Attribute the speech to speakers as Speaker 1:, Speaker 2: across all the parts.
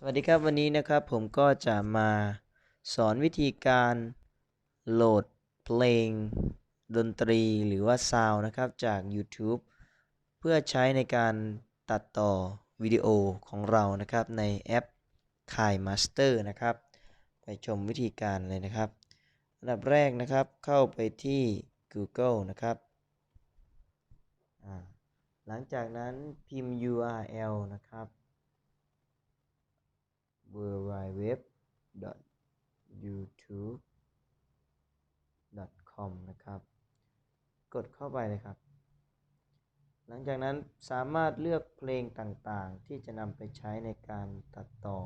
Speaker 1: สวัสดีครับวันนี้นะครับผมก็จะมาสอนวิธีการโหลดเพลงดนตรีหรือว่าซาวนะครับจาก YouTube เพื่อใช้ในการตัดต่อวิดีโอของเรานะครับในแอป k a i Master นะครับ ไปชมวิธีการเลยนะครับอันดับแรกนะครับเข้าไปที่ Google นะครับ หลังจากนั้นพิมพ์ URL นะครับ w w w youtube com นะครับ กดเข้าไปเลยครับ หลังจากนั้นสามารถเลือกเพลงต่างๆ ที่จะนำไปใช้ในการตัดต่อ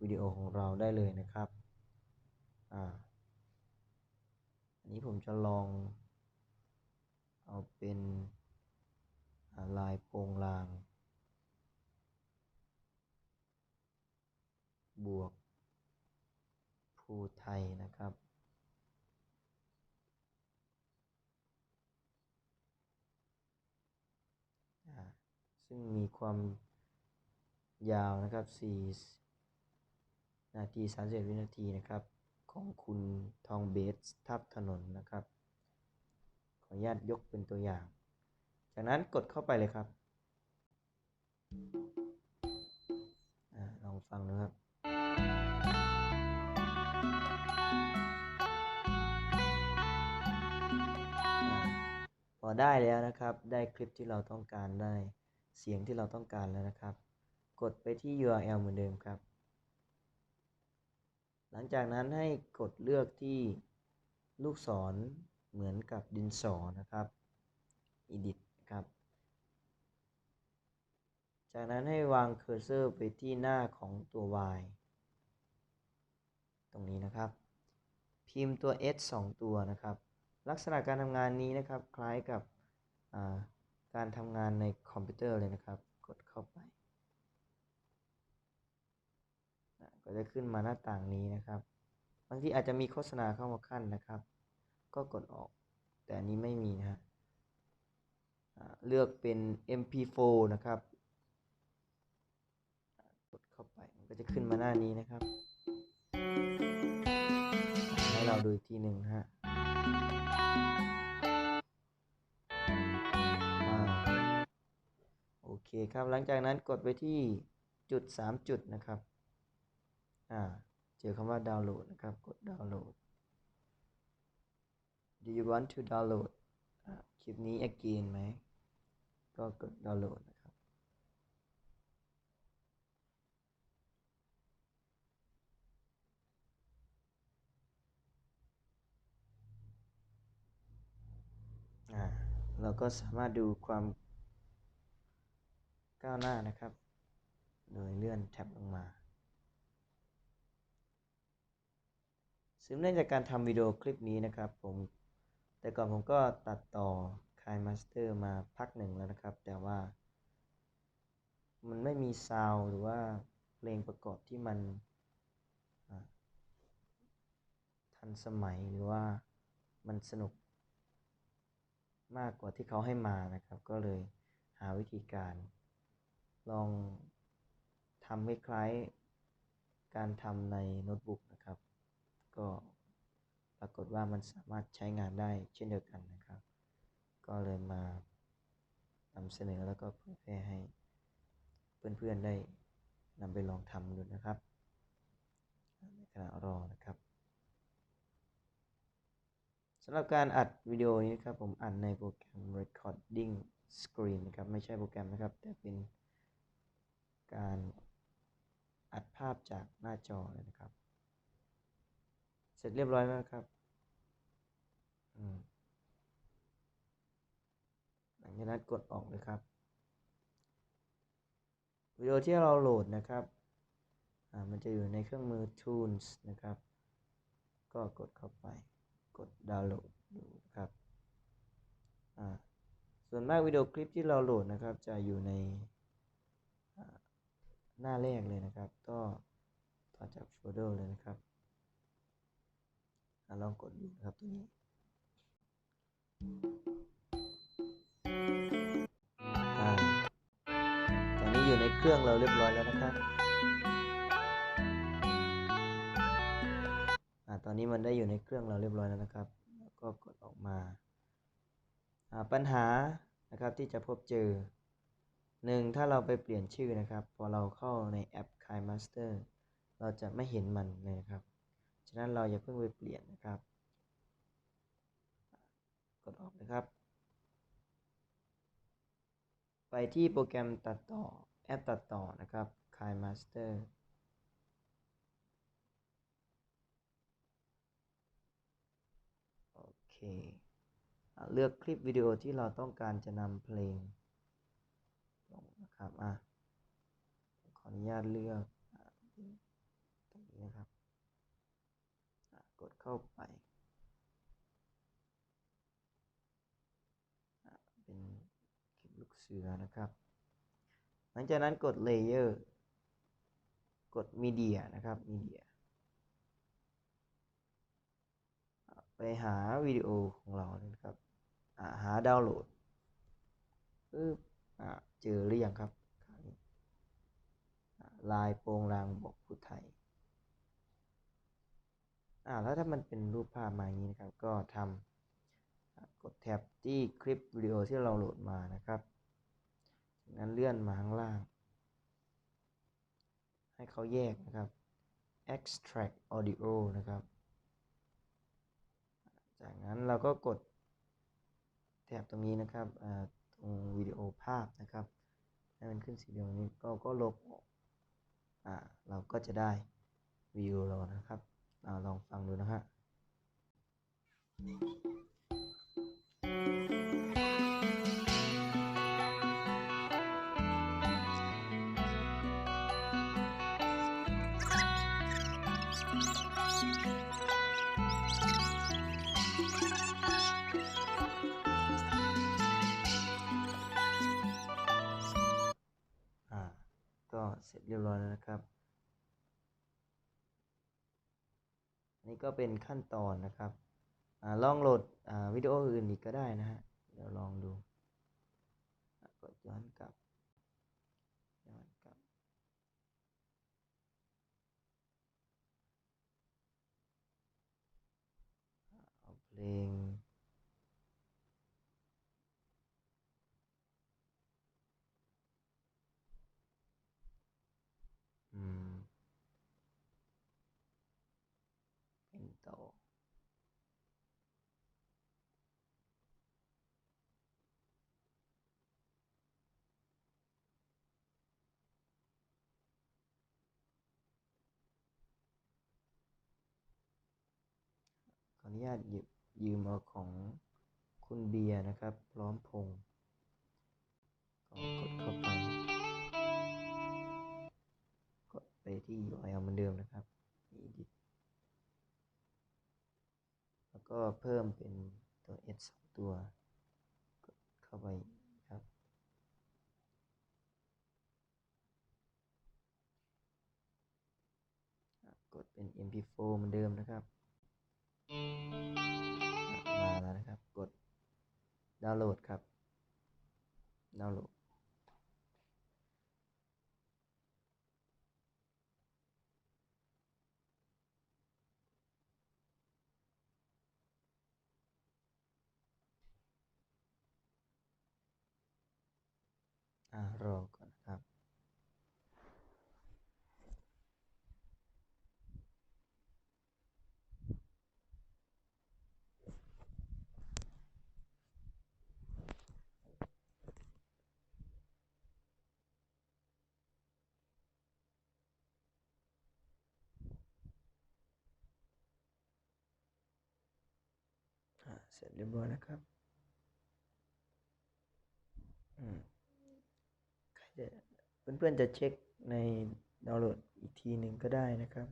Speaker 1: วิดีโอของเราได้เลยนะครับ อ่า อันนี้ผมจะลอง เอาเป็นลายโปรงลาง บวกภูไทยนะครับ ซึ่งมีความยาวนะครับ 4 นาที 31 วินาทีนะครับ ของคุณทองเบสทับถนนนะครับ ขออนุญาตยกเป็นตัวอย่าง จากนั้นกดเข้าไปเลยครับอลองฟังดูครับ อได้แล้วนะครับ ได้คลิปที่เราต้องการได้เสียงที่เราต้องการแล้วนะครับ กดไปที่ URL เหมือนเดิมครับ หลังจากนั้นให้กดเลือกที่ลูกศรเหมือนกับดินสอนะครับ Edit ครับ จากนั้นให้วางเคอร์เซอร์ไปที่หน้าของตัว Y ตรงนี้นะครับ พิมพ์ตัว S 2 ตัวนะครับ ลักษณะการทำงานนี้นะครับ คล้ายกับการทำงานในคอมพิวเตอร์เลยนะครับ กดเข้าไป ก็จะขึ้นมาหน้าต่างนี้นะครับ บางทีอาจจะมีโฆษณาเข้ามาขั้นนะครับ ก็กดออก แต่อันนี้ไม่มีนะฮะเลือกเป็น MP4 นะครับ กดเข้าไป มันก็จะขึ้นมาหน้านี้นะครับ ให้เราดูอีกทีหนึ่งนะฮะโอเคครับ หลังจากนั้นกดไปที่จุด 3 จุดนะครับ อ่า เจอคำว่าดาวน์โหลดนะครับ กดดาวน์โหลด Do you want to download คลิปนี้ again ไหม ก็กดดาวน์โหลดนะครับ อ่า เราก็สามารถดูความก้าวหน้านะครับ โดยเลื่อนแท็บลงมาซึ่งเนื่องจากการทำวิดีโอคลิปนี้นะครับผม แต่ก่อนผมก็ตัดต่อคายมาสเตอร์มาพักหนึ่งแล้วนะครับ แต่ว่า มันไม่มีซาวหรือว่าเพลงประกอบที่มันทันสมัยหรือว่ามันสนุก มากกว่าที่เขาให้มานะครับ ก็เลยหาวิธีการ ลองทำคล้ายๆการทำในโน้ตบุ๊กนะครับ ก็ปรากฏว่ามันสามารถใช้งานได้เช่นเดียวกันนะครับ ก็เลยมานำเสนอแล้วก็เผยแพร่ให้เพื่อนๆได้นำไปลองทำดูนะครับในขณะรอนะครับำหรับการอัดวิดีโอนี้นะครับผมอัดในโปรแกรม recording screen นะครับ ไม่ใช่โปรแกรมนะครับ แต่เป็นการอัดภาพจากหน้าจอเลยนะครับ เสร็จเรียบร้อยแล้วครับหลังจากนั้นกดออกเลยครับ วิดีโอที่เราโหลดนะครับมันจะอยู่ในเครื่องมือ Tools นะครับ ก็กดเข้าไป กดดาวน์โหลดดูครับส่วนมากวิดีโอคลิปที่เราโหลดนะครับ จะอยู่ในหน้าแรกเลยนะครับ ก็ต่อจากโฟลเดอร์เลยนะครับลองกดดูนะครับตัวนี้ตอนนี้อยู่ในเครื่องเราเรียบร้อยแล้วนะครับ อนนี้มันได้อยู่ในเครื่องเราเรียบร้อยแล้วนะครับแล้วก็กดออกมาปัญหานะครับที่จะพบเจอหนึ่งถ้าเราไปเปลี่ยนชื่อนะครับ พอเราเข้าในแอป KiMaster เราจะไม่เห็นมันเลยนะครับ ฉะนั้นเราอย่าเพิ่งไปเปลี่ยนนะครับ กดออกนะครับ ไปที่โปรแกรมตัดต่อแอปตัดต่อนะครับ KiMaster อ เคเลือกคลิปวิดีโอที่เราต้องการจะนำเพลงลงนะครับอะขออนุญาตเลือกตรงนี้นะครับกดเข้าไปเป็นคลิปลูกเสือนะครับ หลังจากนั้นกด Layer กด Media นะครับ Media อะ ไปหาวิดีโอของเรานะครับหาดาวน์โหลดปึ๊บเจอหรือยังครับลายโปรงลางบอกผู้ไทยอ่าแล้วถ้ามันเป็นรูปภาพมาอย่างนี้นะครับ ก็ทำกดแท็บที่คลิปวิดีโอที่เราโหลดมานะครับจากนั้นเลื่อนมาข้างล่าง ให้เขาแยกนะครับ extract audio นะครับ จากนั้นเราก็กดแถบตรงนี้นะครับตรงวิดีโอภาพนะครับให้มันขึ้นสีเหลืองนี้ก็ก็ลบออกอ่าเราก็จะได้วิดีโอเรานะครับอาลองฟังดูนะฮะอ่า เรียบร้อยแล้วนะครับอันนี้ก็เป็นขั้นตอนนะครับอ่าลองโหลดวิดีโออื่นอีกก็ได้นะฮะเดี๋ยวลองดูกดย้อนกลับย้อนกลับ เอาเพลง อืม เป็นต่อขออนุญาตหยิบยืมเอาของคุณเบียร์นะครับ พร้อมพ สองตัวกดเข้าไปครับกดเป็น mp4 เหมือนเดิมนะครับ มาแล้วนะครับ กดดาวน์โหลดครับ ดาวน์โหลด อ่ารอก่อนนะครับ เสร็จเรียบร้อยนะครับ อืม เพื่อนๆจะเช็คในดาวน์โหลดอีกทีหนึ่งก็ได้นะครับ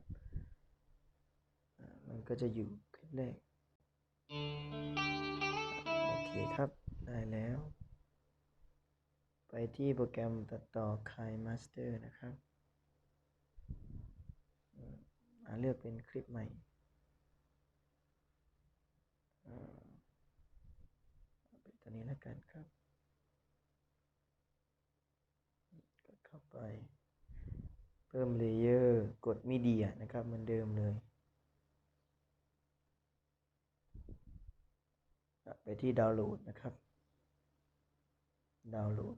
Speaker 1: มันก็จะอยู่คลิปแรก โอเคครับ ได้แล้ว ไปที่โปรแกรมตัดต่อ KiMaster นะครับมาเลือกเป็นคลิปใหม่อ่าเอาเป็นตัวนี้แล้วกันครับ ไปเพิ่มเลเยอร์กดมีเดียนะครับเหมือนเดิมเลยไปที่ดาวน์โหลดนะครับ ดาวน์โหลด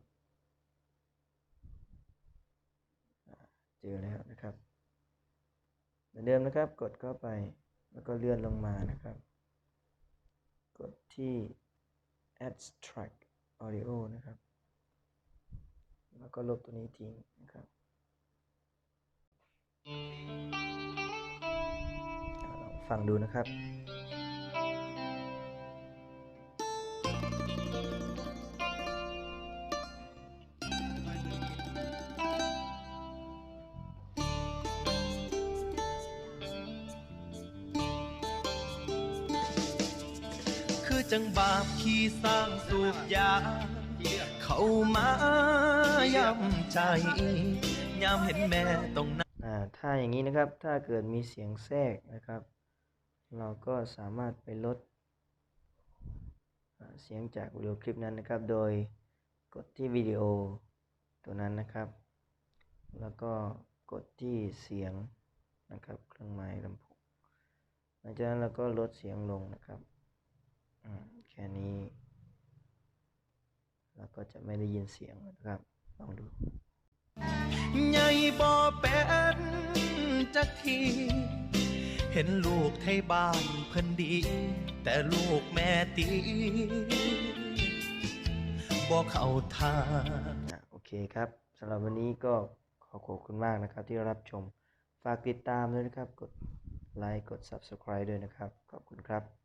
Speaker 1: เจอแล้วนะครับ เหมือนเดิมนะครับ กดเข้าไปแล้วก็เลื่อนลงมานะครับ กดที่ abstract audio นะครับ แล้วก็ลบตัวนี้ทิ้งนะครับลองฟังดูนะครับ
Speaker 2: คือจังบาปขี้สร้างสูบยา เข้ามายำใจยามเห็นแม่ต้องนั่ง
Speaker 1: อ่าถ้าอย่างนี้นะครับถ้าเกิดมีเสียงแทรกนะครับ เราก็สามารถไปลดเสียงจากวิดีโอคลิปนั้นนะครับ โดยกดที่วิดีโอตัวนั้นนะครับ แล้วก็กดที่เสียงนะครับ เครื่องหมายลำโพงหลังจากนั้นเราก็ลดเสียงลงนะครับแค่นี้ เราก็จะไม่ได้ยินเสียงนะครับลองดู
Speaker 2: ใหญ่บ่เป็นจักทีเห็นลูกไทยบ้านเพิ่นดี แต่ลูกแม่ตีบ่เข้าทาง
Speaker 1: อะโอเคครับสำหรับวันนี้ก็ขอขอบคุณมากนะครับ ที่รับชมฝากติดตามด้วยนะครับ กดไลค์กด Subscribe ด้วยนะครับ ขอบคุณครับ